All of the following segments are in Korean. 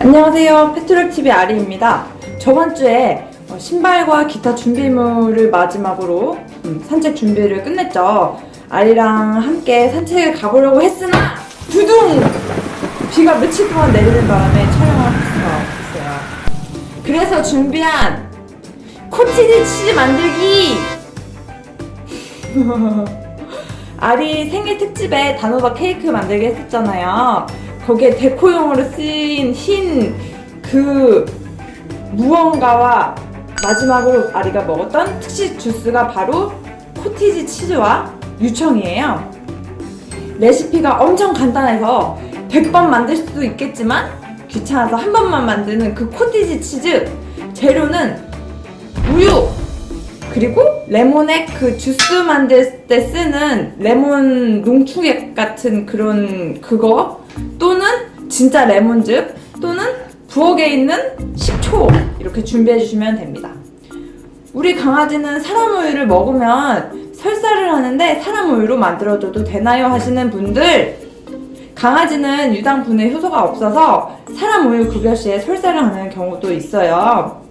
안녕하세요. 페트롤TV 아리입니다. 저번 주에 어, 신발과 기타 준비물을 마지막으로 음, 산책 준비를 끝냈죠. 아리랑 함께 산책을 가보려고 했으나 두둥! 비가 며칠 동안 내리는 바람에 촬영을 할 수가 없었어요. 그래서 준비한 코치즈 치즈 만들기! 아리 생일 특집에 단호박 케이크 만들기 했었잖아요. 거기에 데코용으로 쓰인 흰 그 무언가와 마지막으로 아리가 먹었던 특식 주스가 바로 코티지 치즈와 유청이에요. 레시피가 엄청 간단해서 100번 만들 수도 있겠지만 귀찮아서 한 번만 만드는 그 코티지 치즈 재료는 우유 그리고 레몬액 그 주스 만들 때 쓰는 레몬 농축액 같은 그런 그거 또는 진짜 레몬즙 또는 부엌에 있는 식초 이렇게 준비해 주시면 됩니다. 우리 강아지는 사람 우유를 먹으면 설사를 하는데 사람 우유로 만들어줘도 되나요 하시는 분들 강아지는 유당 분해 효소가 없어서 사람 우유 급여 시에 설사를 하는 경우도 있어요.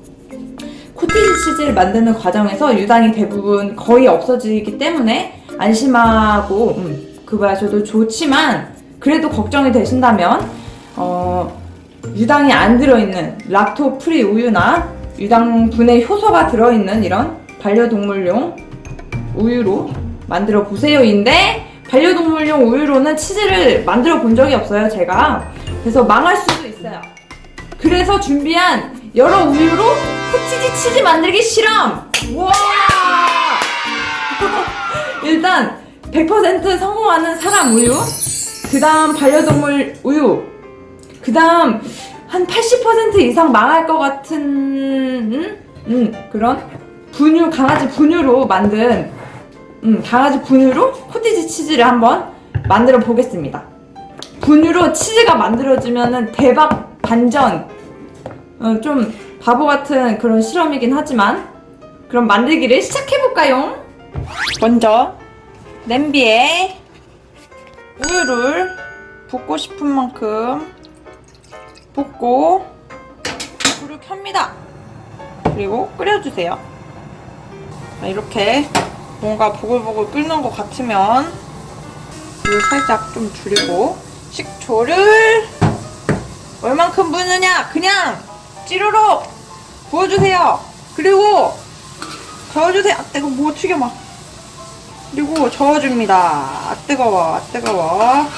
코티지 치즈를 만드는 과정에서 유당이 대부분 거의 없어지기 때문에 안심하고 음, 급여하셔도 좋지만 그래도 걱정이 되신다면 어, 유당이 안 들어있는 락토 프리 우유나 유당 분해 효소가 들어있는 이런 반려동물용 우유로 만들어 보세요인데 반려동물용 우유로는 치즈를 만들어 본 적이 없어요 제가. 그래서 망할 수도 있어요. 그래서 준비한 여러 우유로 코치지 치즈 만들기 실험! 와! 일단 100% 성공하는 사람 우유 그 다음 반려동물 우유 그 다음 한 80% 이상 망할 것 같은 음? 음, 그런 분유 강아지 분유로 만든 음, 강아지 분유로 코티지 치즈를 한번 만들어 보겠습니다. 분유로 치즈가 만들어지면은 대박 반전. 어, 좀 바보 같은 그런 실험이긴 하지만 그럼 만들기를 시작해 볼까요? 먼저 냄비에 우유를 붓고 싶은 만큼 붓고 불을 켭니다. 그리고 끓여주세요. 자, 이렇게 뭔가 보글보글 끓는 것 같으면 불 살짝 좀 줄이고 식초를 얼만큼 부느냐 그냥 찌르륵 부어주세요. 그리고 저어주세요. 아 뜨거 뭐 튀겨 막. 그리고 저어줍니다. 아 뜨거워, 아 뜨거워.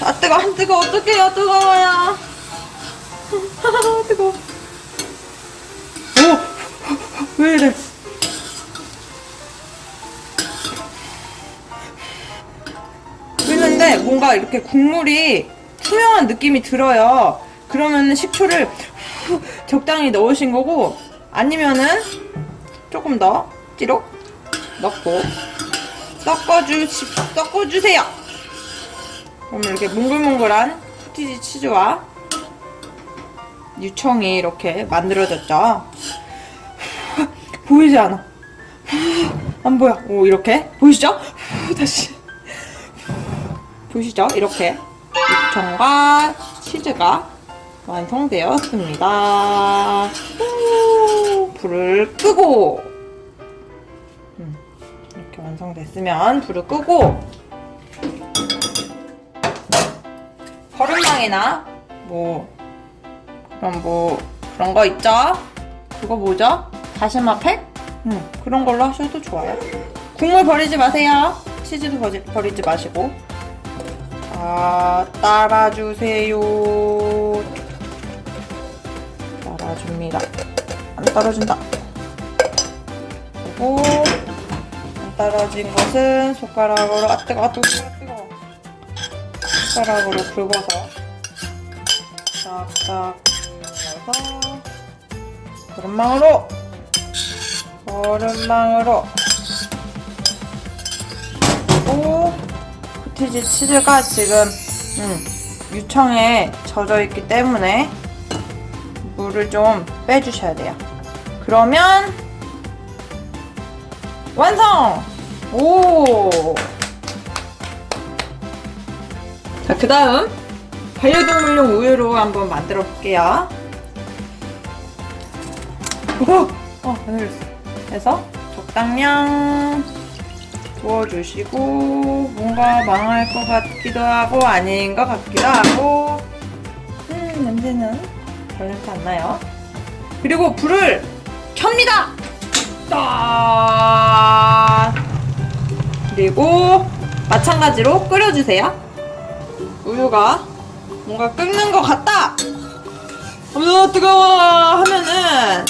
아 뜨거, 안 뜨거 어떡해요 뜨거워요. 아 뜨거. 오, 왜 이래? 끓는데 뭔가 이렇게 국물이 투명한 느낌이 들어요. 그러면 식초를 적당히 넣으신 거고 아니면은 조금 더 찌록 넣고 섞어주 섞어주세요. 그러면 이렇게 몽글몽글한 코티지 치즈와 유청이 이렇게 만들어졌죠. 보이지 않아. 안 보여. 오 이렇게 보이시죠? 다시 보이시죠? 이렇게 육청과 치즈가 완성되었습니다. 후, 불을 끄고 완성됐으면 불을 끄고 거름망이나 뭐 그런 뭐 그런 거 있죠? 그거 뭐죠? 다시마 팩? 음, 그런 걸로 하셔도 좋아요. 국물 버리지 마세요. 치즈도 버리, 버리지 마시고. 자, 따라주세요. 따라줍니다. 안 떨어진다. 그리고 안 떨어진 것은 손가락으로 아 뜨거, 아 뜨거, 아 뜨거. 손가락으로 긁어서 싹싹 넣어서 거름망으로 거름망으로 그리고 코티지 치즈가 지금 음, 유청에 젖어 있기 때문에 물을 좀 빼주셔야 돼요. 그러면 완성! 오! 자, 그 다음 반려동물용 우유로 한번 만들어 볼게요. 오! 어, 안 흘렸어. 그래서 적당량 부어주시고 뭔가 망할 것 같기도 하고 아닌 것 같기도 하고 음 냄새는 별 냄새 안 나요. 그리고 불을 켭니다. 딱 그리고 마찬가지로 끓여주세요. 우유가 뭔가 끓는 것 같다. 어머 뜨거워 하면은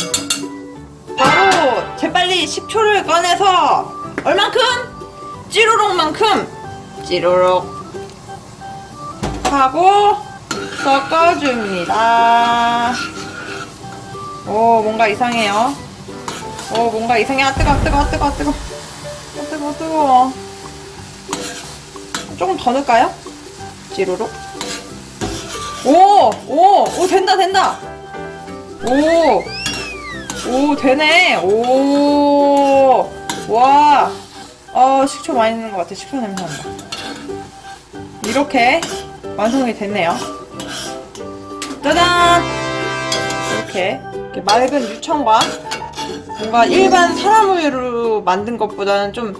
바로 재빨리 식초를 꺼내서 얼만큼? 찌로록만큼 찌로록 하고 섞어줍니다. 오 뭔가 이상해요. 오 뭔가 이상해. 아 뜨거 뜨거 뜨거 뜨거. 아 뜨거 뜨거. 조금 더 넣을까요? 찌로록. 오! 오! 오 된다 된다. 오! 오 되네. 오! 와! 어 식초 많이 넣는 것 같아. 식초 냄새 난다. 이렇게 완성이 됐네요. 짜잔! 이렇게, 이렇게 맑은 유청과 뭔가 일반 사람 우유로 만든 것보다는 좀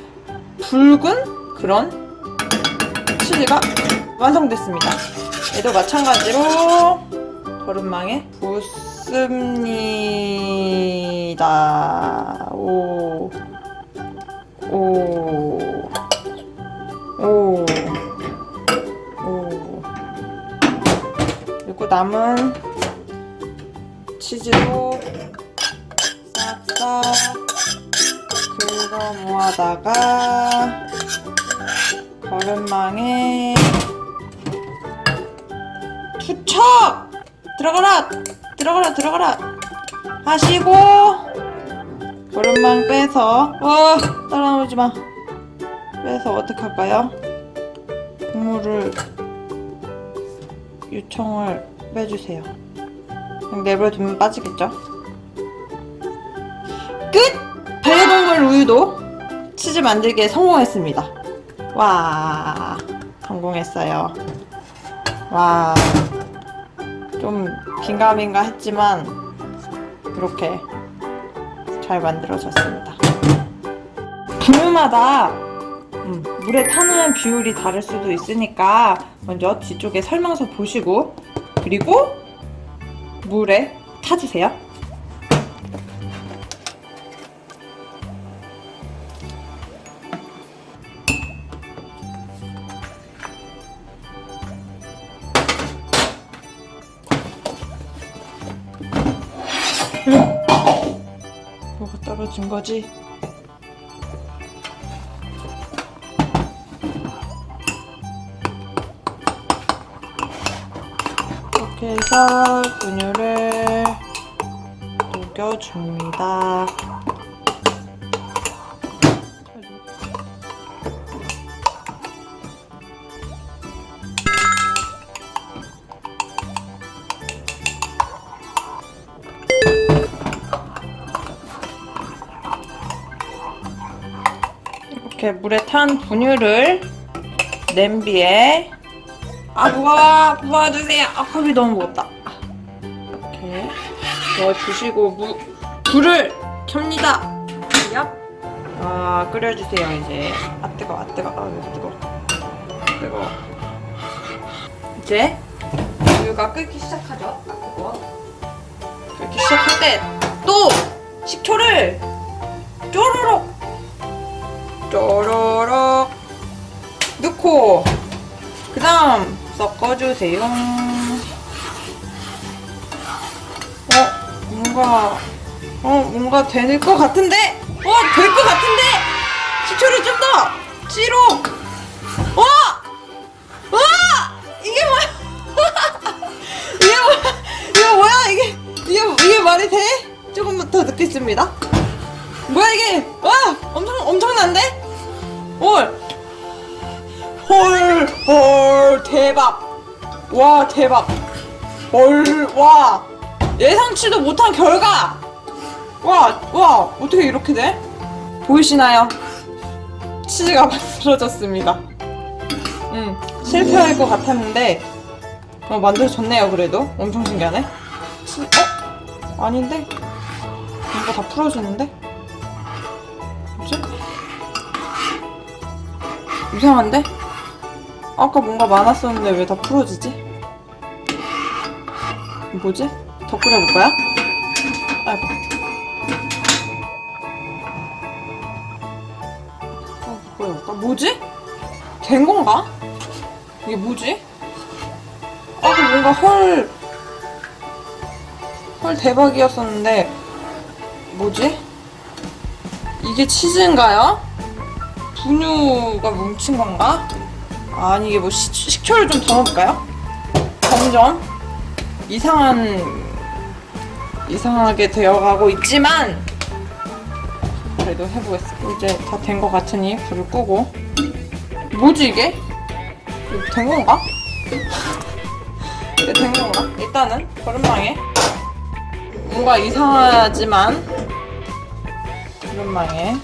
붉은 그런 치즈가 완성됐습니다. 얘도 마찬가지로 거름망에 붓습니다. 오, 오, 오, 오. 그리고 남은 치즈도 싹싹 긁어 모아다가 거름망에 투척 들어가라 들어가라 들어가라 하시고 거름망 빼서 와 따라오지 마 빼서 어떻게 할까요? 국물을 유청을 빼주세요. 내버려두면 빠지겠죠? 끝! 반려동물 우유도 치즈 만들기에 성공했습니다. 와, 성공했어요. 와, 좀 긴가민가 했지만 이렇게 잘 만들어졌습니다. 분유마다 음, 물에 타는 비율이 다를 수도 있으니까 먼저 뒤쪽에 설명서 보시고 그리고 물에 타주세요. 거지? 이렇게 해서 분유를 녹여줍니다. 이렇게 물에 탄 분유를 냄비에 아 부어 부어주세요. 아 컵이 너무 무겁다. 이렇게 넣어주시고 무, 불을 켭니다. 얍. 아 끓여주세요 이제. 아 뜨거, 아 뜨거, 아 뜨거, 뜨거. 이제 우유가 끓기 시작하죠. 아 뜨거. 끓기 시작할 때 또 식초를 쪼르륵 쪼르륵 넣고 그 다음 섞어주세요. 어, 뭔가, 어, 뭔가 될 것 같은데? 어, 될 것 같은데? 식초를 좀 더! 찌로! 와! 와! 이게 뭐야? 이게 뭐야? 이게 뭐야? 이게, 이게, 이게 말이 돼? 조금만 더 넣겠습니다. 뭐야, 이게? 와! 엄청, 엄청난데? 헐! 헐, 헐, 대박. 와, 대박. 헐, 와. 예상치도 못한 결과. 와, 와, 어떻게 이렇게 돼? 보이시나요? 치즈가 만들어졌습니다. 음, 실패할 것 같았는데, 어, 만들어졌네요, 그래도. 엄청 신기하네. 치, 어? 아닌데? 뭔가 다 풀어지는데? 이상한데? 아까 뭔가 많았었는데 왜 다 풀어지지? 뭐지? 더 끓여볼까요? 아이고. 어, 끓여볼까? 뭐지? 된 건가? 이게 뭐지? 아, 그 뭔가 헐, 헐 대박이었었는데, 뭐지? 이게 치즈인가요? 분유가 뭉친 건가? 아니, 이게 뭐 식, 식초를 좀 더 넣을까요? 점점 이상한, 이상하게 되어가고 있지만, 그래도 해보겠습니다. 이제 다 된 것 같으니 불을 끄고. 뭐지, 이게? 된 건가? 이게 된 건가? 일단은 거름망에 뭔가 이상하지만 거름망에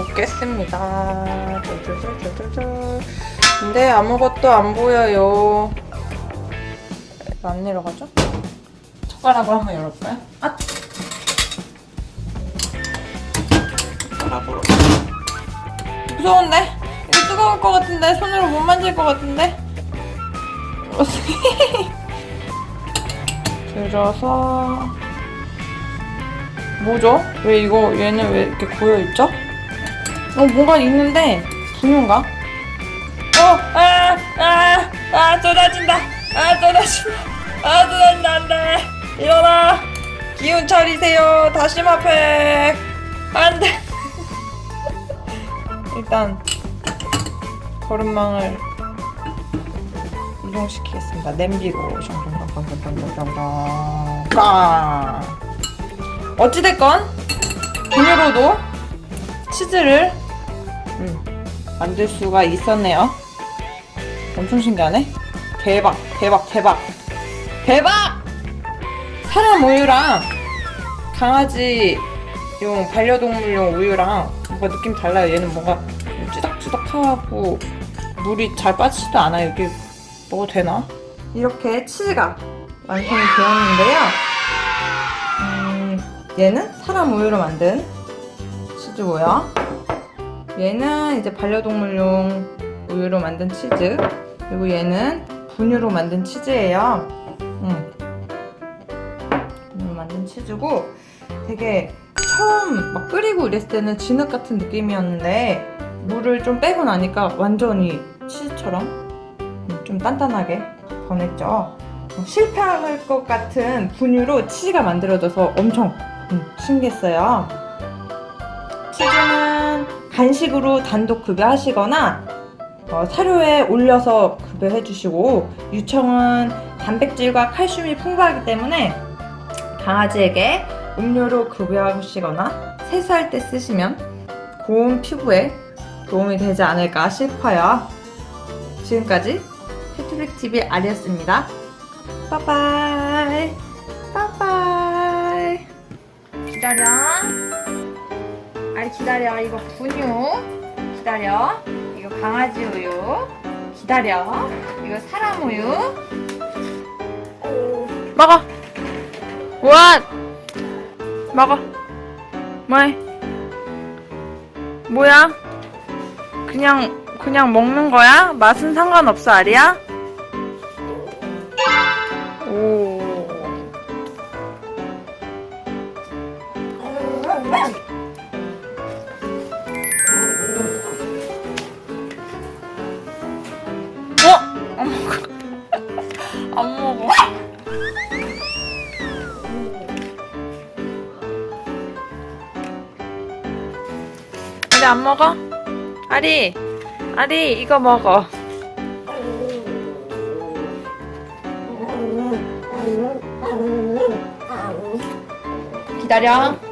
볶겠습니다. 쫄쫄쫄쫄쫄. 근데 아무것도 안 보여요. 안 내려가죠? 젓가락으로 한번 열어볼까요? 아! 젓가락으로. 무서운데? 이거 뜨거울 것 같은데? 손으로 못 만질 것 같은데? 들어서 뭐죠? 왜 이거 얘는 왜 이렇게 고여 있죠? 어 뭔가 있는데 분유인가? 어, 아, 아, 아, 쏟아진다. 아, 쏟아진다. 아, 쏟아진다. 안 돼. 일어나. 기운 차리세요. 다시마팩. 안 돼. 일단, 거름망을 이동시키겠습니다. 냄비로. 까. 어찌됐건, 분유로도 치즈를 음, 만들 수가 있었네요. 엄청 신기하네. 대박, 대박, 대박. 대박! 사람 우유랑 강아지용 반려동물용 우유랑 뭔가 느낌 달라요. 얘는 뭔가 찌덕찌덕하고 물이 잘 빠지지도 않아요. 이게 먹어도 되나? 이렇게 치즈가 완성이 되었는데요. 음, 얘는 사람 우유로 만든 치즈고요. 얘는 이제 반려동물용 우유로 만든 치즈. 그리고 얘는 분유로 만든 치즈예요. 음. 분유로 만든 치즈고 되게 처음 막 끓이고 이랬을 때는 진흙 같은 느낌이었는데 물을 좀 빼고 나니까 완전히 치즈처럼 음, 좀 단단하게 변했죠. 어, 실패할 것 같은 분유로 치즈가 만들어져서 엄청 음, 신기했어요. 치즈는 간식으로 단독 급여하시거나 어, 사료에 올려서 급여해 주시고 유청은 단백질과 칼슘이 풍부하기 때문에 강아지에게 음료로 급여하시거나 세수할 때 쓰시면 고운 피부에 도움이 되지 않을까 싶어요. 지금까지 페트릭 TV 아리였습니다. 빠빠이 빠빠이 기다려 아리 기다려 이거 분유. 기다려. 이거 강아지 우유. 기다려. 이거 사람 우유. 먹어. 원 먹어. 뭐해? 뭐야? 그냥 그냥 먹는 거야? 맛은 상관없어 아리야 아리 안 먹어? 아리, 아리 이거 먹어. 기다려.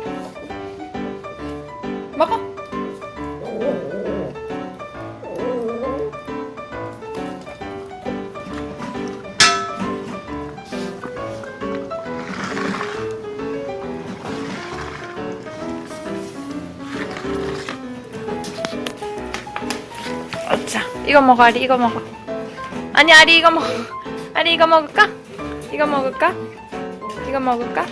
이거 먹어 아리 이거 먹어 아니 아리 이거 먹어 아리 이거 먹을까? 이거 먹을까? 이거 먹을까?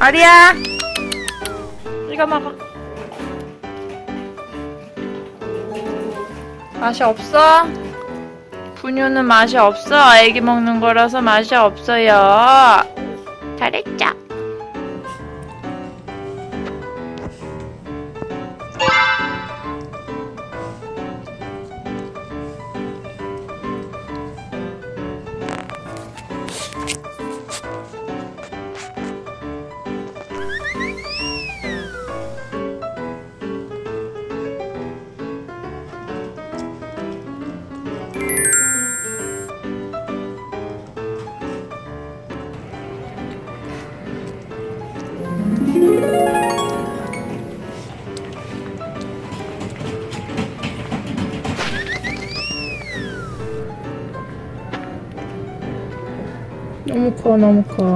아리야 이거 먹어 맛이 없어? 분유는 맛이 없어 애기 먹는 거라서 맛이 없어요 잘했죠? ekonomka